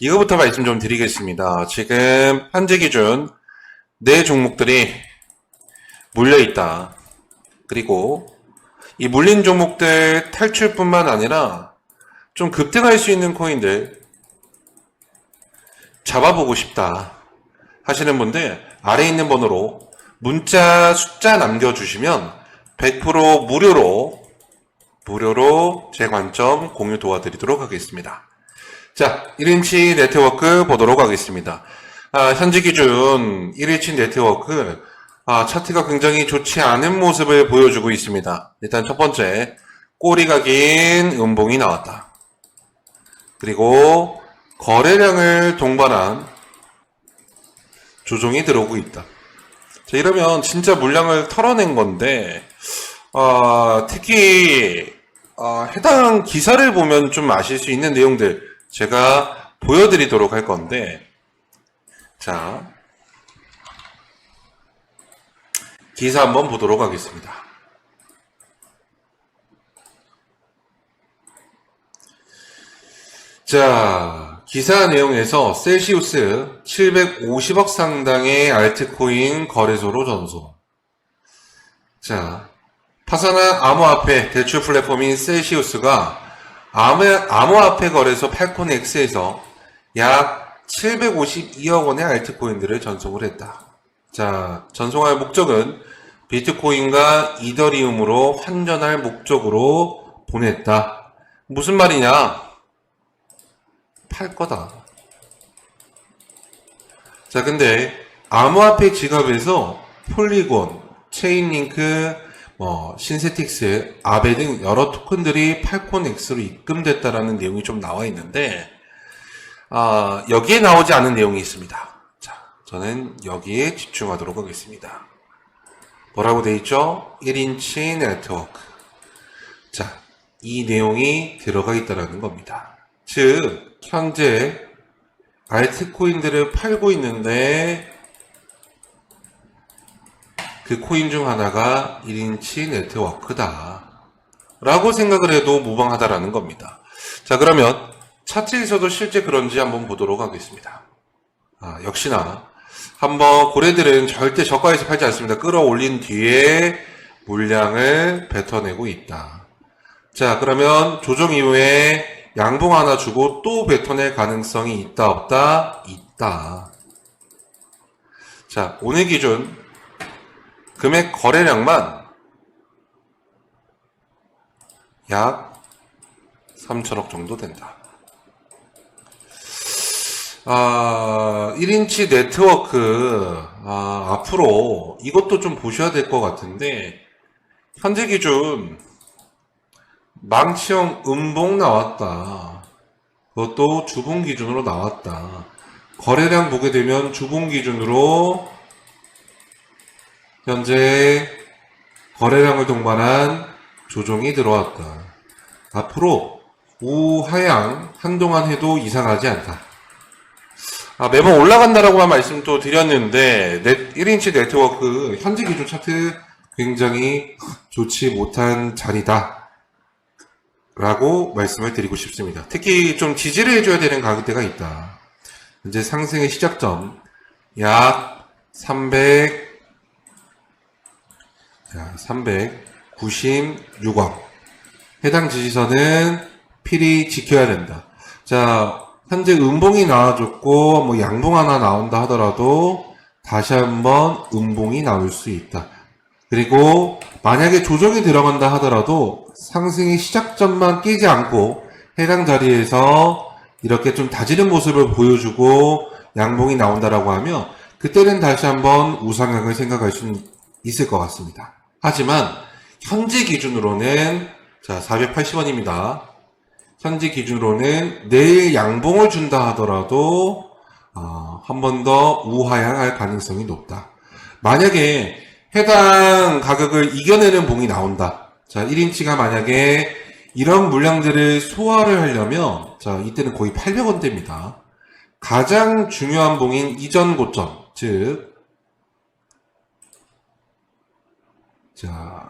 이거부터 말씀 좀 드리겠습니다. 지금 현재 기준 네 종목들이 물려 있다. 그리고 이 물린 종목들 탈출뿐만 아니라 좀 급등할 수 있는 코인들 잡아보고 싶다 하시는 분들 아래 있는 번호로 문자 숫자 남겨주시면 100% 무료로 무료로 제 관점 공유 도와드리도록 하겠습니다. 자, 1인치 네트워크 보도록 하겠습니다. 아, 현재 기준 1인치 네트워크 아, 차트가 굉장히 좋지 않은 모습을 보여주고 있습니다. 일단 첫 번째, 꼬리가 긴 음봉이 나왔다. 그리고 거래량을 동반한 조종이 들어오고 있다. 자, 이러면 진짜 물량을 털어낸 건데, 아, 특히, 아, 해당 기사를 보면 좀 아실 수 있는 내용들 제가 보여드리도록 할 건데, 자, 기사 한번 보도록 하겠습니다. 자, 기사 내용에서 셀시우스 750억 상당의 알트코인 거래소로 전소. 자, 파산한 암호화폐 대출 플랫폼인 셀시우스가 암호, 암호화폐 거래소 팔콘X에서 약 752억 원의 알트코인들을 전송을 했다. 자, 전송할 목적은 비트코인과 이더리움으로 환전할 목적으로 보냈다. 무슨 말이냐? 팔 거다. 자, 근데 암호화폐 지갑에서 폴리곤, 체인링크, 뭐 신세틱스, 아베 등 여러 토큰들이 팔콘X로 입금됐다라는 내용이 좀 나와 있는데 아, 여기에 나오지 않은 내용이 있습니다. 자, 저는 여기에 집중하도록 하겠습니다. 뭐라고 돼 있죠? 1인치 네트워크. 자, 이 내용이 들어가 있다라는 겁니다. 즉, 현재 알트코인들을 팔고 있는데 그 코인 중 하나가 1인치 네트워크다. 라고 생각을 해도 무방하다라는 겁니다. 자, 그러면 차트에서도 실제 그런지 한번 보도록 하겠습니다. 아, 역시나 한번 고래들은 절대 저가에서 팔지 않습니다. 끌어올린 뒤에 물량을 뱉어내고 있다. 자, 그러면 조정 이후에 양봉 하나 주고 또 뱉어낼 가능성이 있다, 없다? 있다. 자, 오늘 기준 금액 거래량만 약 3천억 정도 된다. 아, 1인치 네트워크, 아, 앞으로 이것도 좀 보셔야 될 것 같은데, 현재 기준 망치형 음봉 나왔다. 그것도 주봉 기준으로 나왔다. 거래량 보게 되면 주봉 기준으로 현재 거래량을 동반한 조정이 들어왔다. 앞으로 우하향 한동안 해도 이상하지 않다. 아, 매번 올라간다라고만 말씀 또 드렸는데, 넷, 1인치 네트워크 현재 기준 차트 굉장히 좋지 못한 자리다. 라고 말씀을 드리고 싶습니다. 특히 좀 지지를 해줘야 되는 가격대가 있다. 현재 상승의 시작점, 약 300, 자, 396원. 해당 지지선은 필히 지켜야 된다. 자, 현재 음봉이 나와줬고, 뭐 양봉 하나 나온다 하더라도 다시 한번 음봉이 나올 수 있다. 그리고 만약에 조정이 들어간다 하더라도 상승의 시작점만 깨지 않고 해당 자리에서 이렇게 좀 다지는 모습을 보여주고 양봉이 나온다라고 하면 그때는 다시 한번 우상향을 생각할 수 있을 것 같습니다. 하지만 현재 기준으로는 자 480원입니다. 현재 기준으로는 내일 양봉을 준다 하더라도 어, 한 번 더 우하향할 가능성이 높다. 만약에 해당 가격을 이겨내는 봉이 나온다. 자, 1인치가 만약에 이런 물량들을 소화를 하려면 자, 이때는 거의 800원대입니다. 가장 중요한 봉인 이전 고점, 즉 자,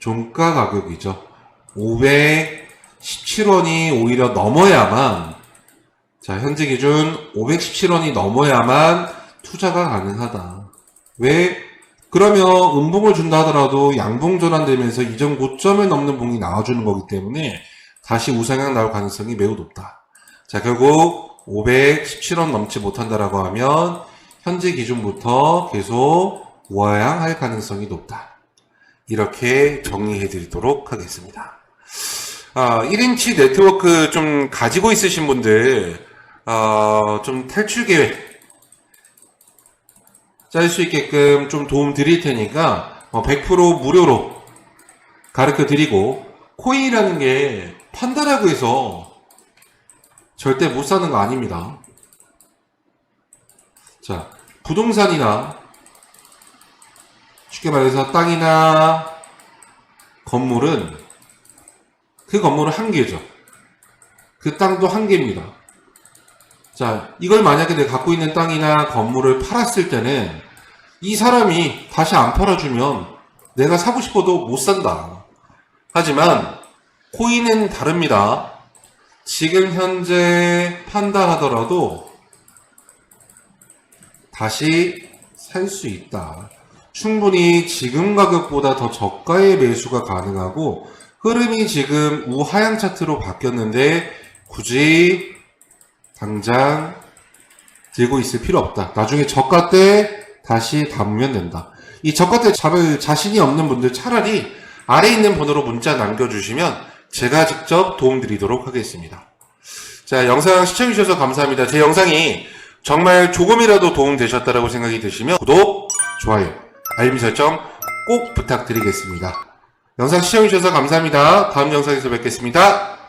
종가 가격이죠. 517원이 오히려 넘어야만, 자, 현재 기준 517원이 넘어야만 투자가 가능하다. 왜? 그러면 음봉을 준다 하더라도 양봉 전환되면서 이전 고점을 넘는 봉이 나와주는 거기 때문에 다시 우상향 나올 가능성이 매우 높다. 자, 결국 517원 넘지 못한다라고 하면 현재 기준부터 계속 우하향할 가능성이 높다. 이렇게 정리해 드리도록 하겠습니다. 아, 1인치 네트워크 좀 가지고 있으신 분들, 아, 좀 탈출 계획 짤 수 있게끔 좀 도움 드릴 테니까, 어, 100% 무료로 가르쳐 드리고, 코인이라는 게 판다라고 해서 절대 못 사는 거 아닙니다. 자, 부동산이나 쉽게 말해서 땅이나 건물은 그 건물은 한 개죠. 그 땅도 한 개입니다. 자, 이걸 만약에 내가 갖고 있는 땅이나 건물을 팔았을 때는 이 사람이 다시 안 팔아주면 내가 사고 싶어도 못 산다. 하지만 코인은 다릅니다. 지금 현재 판다 하더라도 다시 살 수 있다. 충분히 지금 가격보다 더 저가의 매수가 가능하고 흐름이 지금 우하향 차트로 바뀌었는데 굳이 당장 들고 있을 필요 없다. 나중에 저가 때 다시 담으면 된다. 이 저가 때 잡을 자신이 없는 분들 차라리 아래 있는 번호로 문자 남겨주시면 제가 직접 도움드리도록 하겠습니다. 자, 영상 시청해주셔서 감사합니다. 제 영상이 정말 조금이라도 도움되셨다고 생각이 드시면 구독, 좋아요, 알림 설정 꼭 부탁드리겠습니다. 영상 시청해주셔서 감사합니다. 다음 영상에서 뵙겠습니다.